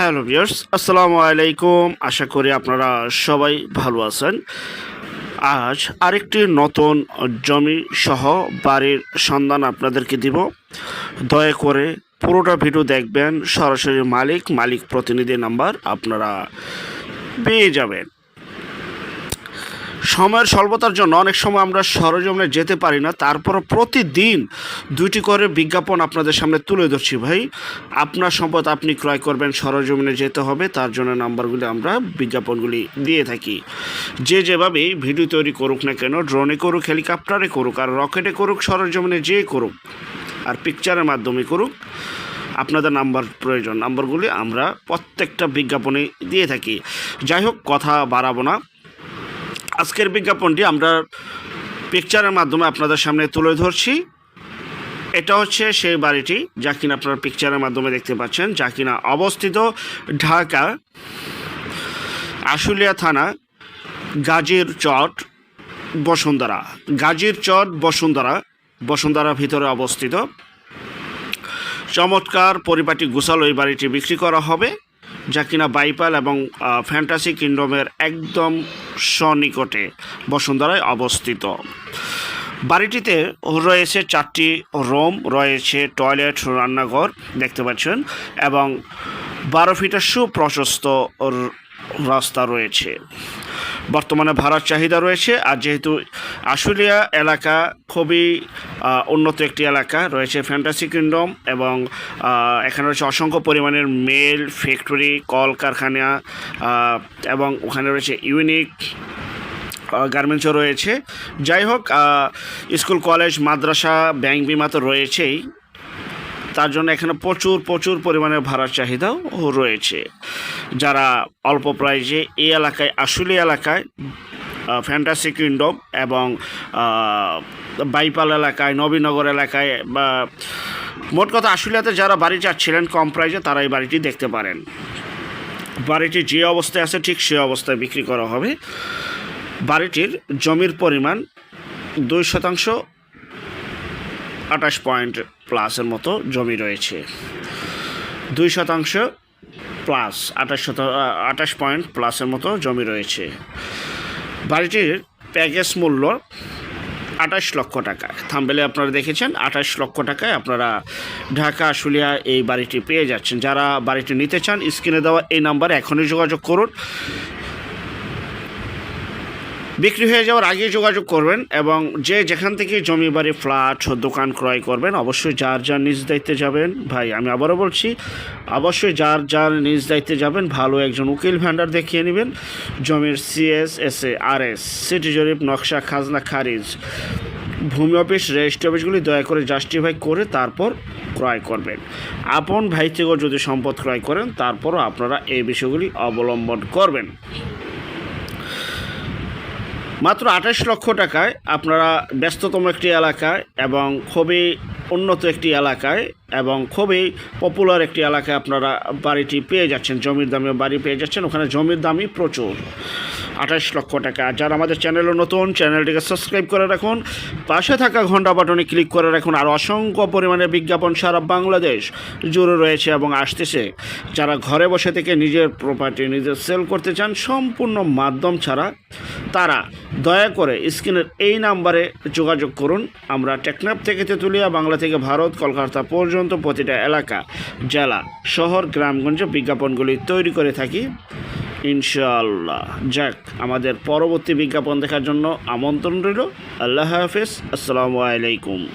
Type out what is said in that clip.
Hello viewers, আসসালামু আলাইকুম। আশা করি আপনারা সবাই ভালো আছেন। আজ আরেকটি নতুন জমি সহ বাড়ির সন্ধান আপনাদেরকে দিব। দয়া করে পুরোটা ভিডিও দেখবেন। সরাসরি মালিক মালিক প্রতিনিধি নাম্বার আপনারা পেয়ে যাবেন। সময়ের স্বল্পতার জন্য অনেক সময় আমরা সরজমে যেতে পারি না। তারপরও প্রতিদিন দুইটি করে বিজ্ঞাপন আপনাদের সামনে তুলে ধরছি ভাই। আপনার সম্পদ আপনি ক্রয় করবেন, সরজমিনে যেতে হবে, তার জন্য নাম্বারগুলি আমরা বিজ্ঞাপনগুলি দিয়ে থাকি। যে যেভাবে ভিডিও তৈরি করুক না কেন, ড্রোনে করুক, হেলিকপ্টারে করুক, আর রকেটে করুক, সরজমিনে যে করুক, আর পিকচারের মাধ্যমে করুক, আপনাদের নাম্বার প্রয়োজন। নাম্বারগুলি আমরা প্রত্যেকটা বিজ্ঞাপনে দিয়ে থাকি। যাই হোক, কথা বাড়াবো না। আজকের বিজ্ঞাপনটি আমরা পিকচারের মাধ্যমে আপনাদের সামনে তুলে ধরছি। এটা হচ্ছে সেই বাড়িটি, যা কিনা আপনারা পিকচারের মাধ্যমে দেখতে পাচ্ছেন, যা কিনা অবস্থিত ঢাকা, আশুলিয়া থানা, গাজীর চট, বসুন্ধরা। গাজীর চট, বসুন্ধরা বসুন্ধরা ভিতরে অবস্থিত। চমৎকার পরিপাটি গোছালো ওই বাড়িটি বিক্রি করা হবে। যা কিনা বাইপাল এবং ফ্যান্টাসি কিংডমের একদম সনিকটে বসুন্ধরায় অবস্থিত। বাড়িটিতে রয়েছে চারটি রোম, রয়েছে টয়লেট, রান্নাঘর দেখতে পাচ্ছেন এবং বারো ফিটের সুপ্রশস্ত রাস্তা রয়েছে। বর্তমানে ভাড়ার চাহিদা রয়েছে আর যেহেতু আশুলিয়া এলাকা খুবই উন্নত একটি এলাকা রয়েছে ফ্যান্টাসি কিংডম এবং এখানে রয়েছে অসংখ্য পরিমাণের মেল ফ্যাক্টরি কলকারখানা আহ, এবং ওখানে রয়েছে ইউনিক গার্মেন্টসও রয়েছে। যাই হোক স্কুল কলেজ মাদ্রাসা ব্যাংক বিমা তো রয়েছেই। তার জন্য এখানে প্রচুর প্রচুর পরিমাণে ভাড়ার চাহিদাও রয়েছে। যারা অল্প প্রাইজে এই এলাকায়, আসলে এলাকায় ফ্যান্টাসি কিংডম এবং বাইপাল এলাকায় নবীনগর এলাকায়, বা, মোট কথা আশুলিয়াতে যারা বাড়ি চাচ্ছিলেন কম প্রাইজে, তারা এই বাড়িটি দেখতে পারেন। বাড়িটি যে অবস্থায় আছে, ঠিক সে অবস্থায় বিক্রি করা হবে। বাড়িটির জমির পরিমাণ দুই শতাংশ আঠাশ পয়েন্ট প্লাসের মতো জমি রয়েছে। দুই শতাংশ প্লাস আঠাশ শত আঠাশ পয়েন্ট প্লাসের মতো জমি রয়েছে। বাড়িটির প্যাকেজ মূল্য আঠাশ লক্ষ টাকা। থাম্বেলে আপনারা দেখেছেন, আঠাশ লক্ষ টাকায় আপনারা ঢাকা, আশুলিয়া এই বাড়িটি পেয়ে যাচ্ছেন। যারা বাড়িটি নিতে চান, স্ক্রিনে দেওয়া এই নাম্বারে এখনই যোগাযোগ করুন। বিক্রি হয়ে যাওয়ার আগে যোগাযোগ করবেন এবং যে যেখান থেকে জমি বাড়ি, ফ্ল্যাট, দোকান ক্রয় করবেন, অবশ্যই যার যার নিজ দায়িত্বে যাবেন। ভাই, আমি আবারও বলছি, অবশ্যই যার যার নিজ দায়িত্বে যাবেন, ভালো একজন উকিল ভ্যান্ডার দেখিয়ে নেবেন। জমির CS S A R S city জরিপ, নকশা, খাজনা, খারিজ, ভূমি অফিস, রেজিস্ট্রি অফিসগুলি দয়া করে জাস্টিফাই করে তারপর ক্রয় করবেন। আপন ভাই থেকেও যদি সম্পদ ক্রয় করেন, তারপরও আপনারা এই বিষয়গুলি অবলম্বন করবেন। মাত্র আঠাশ লক্ষ টাকায় আপনারা ব্যস্ততম একটি এলাকায় এবং খুবই উন্নত একটি এলাকায় এবং খুবই পপুলার একটি এলাকায় আপনারা বাড়িটি পেয়ে যাচ্ছেন, জমির দামে বাড়ি পেয়ে যাচ্ছেন। ওখানে জমির দামই প্রচুর। আঠাশ লক্ষ টাকা। যারা আমাদের চ্যানেলে নতুন চ্যানেলটিকে সাবস্ক্রাইব করে রাখুন। পাশে থাকা ঘণ্টা বাটনে ক্লিক করে রাখুন। আর অসংখ্য পরিমাণে বিজ্ঞাপন সারা বাংলাদেশ জুড়ে রয়েছে এবং আসতেছে। যারা ঘরে বসে থেকে নিজের প্রপার্টি নিজের সেল করতে চান, সম্পূর্ণ মাধ্যম ছাড়া তারা দয়া করে স্ক্রিনের এই নাম্বারে যোগাযোগ করুন। আমরা টেকনাফ থেকে তেঁতুলিয়া, বাংলা থেকে ভারত, কলকাতা পর্যন্ত প্রতিটা এলাকা, জেলা, শহর, গ্রামগঞ্জে বিজ্ঞাপনগুলি তৈরি করে থাকি। ইনশাল্লাহ যাক, আমাদের পরবর্তী বিজ্ঞাপন দেখার জন্য আমন্ত্রণ রইল। আল্লাহ হাফেজ। আসসালামু আলাইকুম।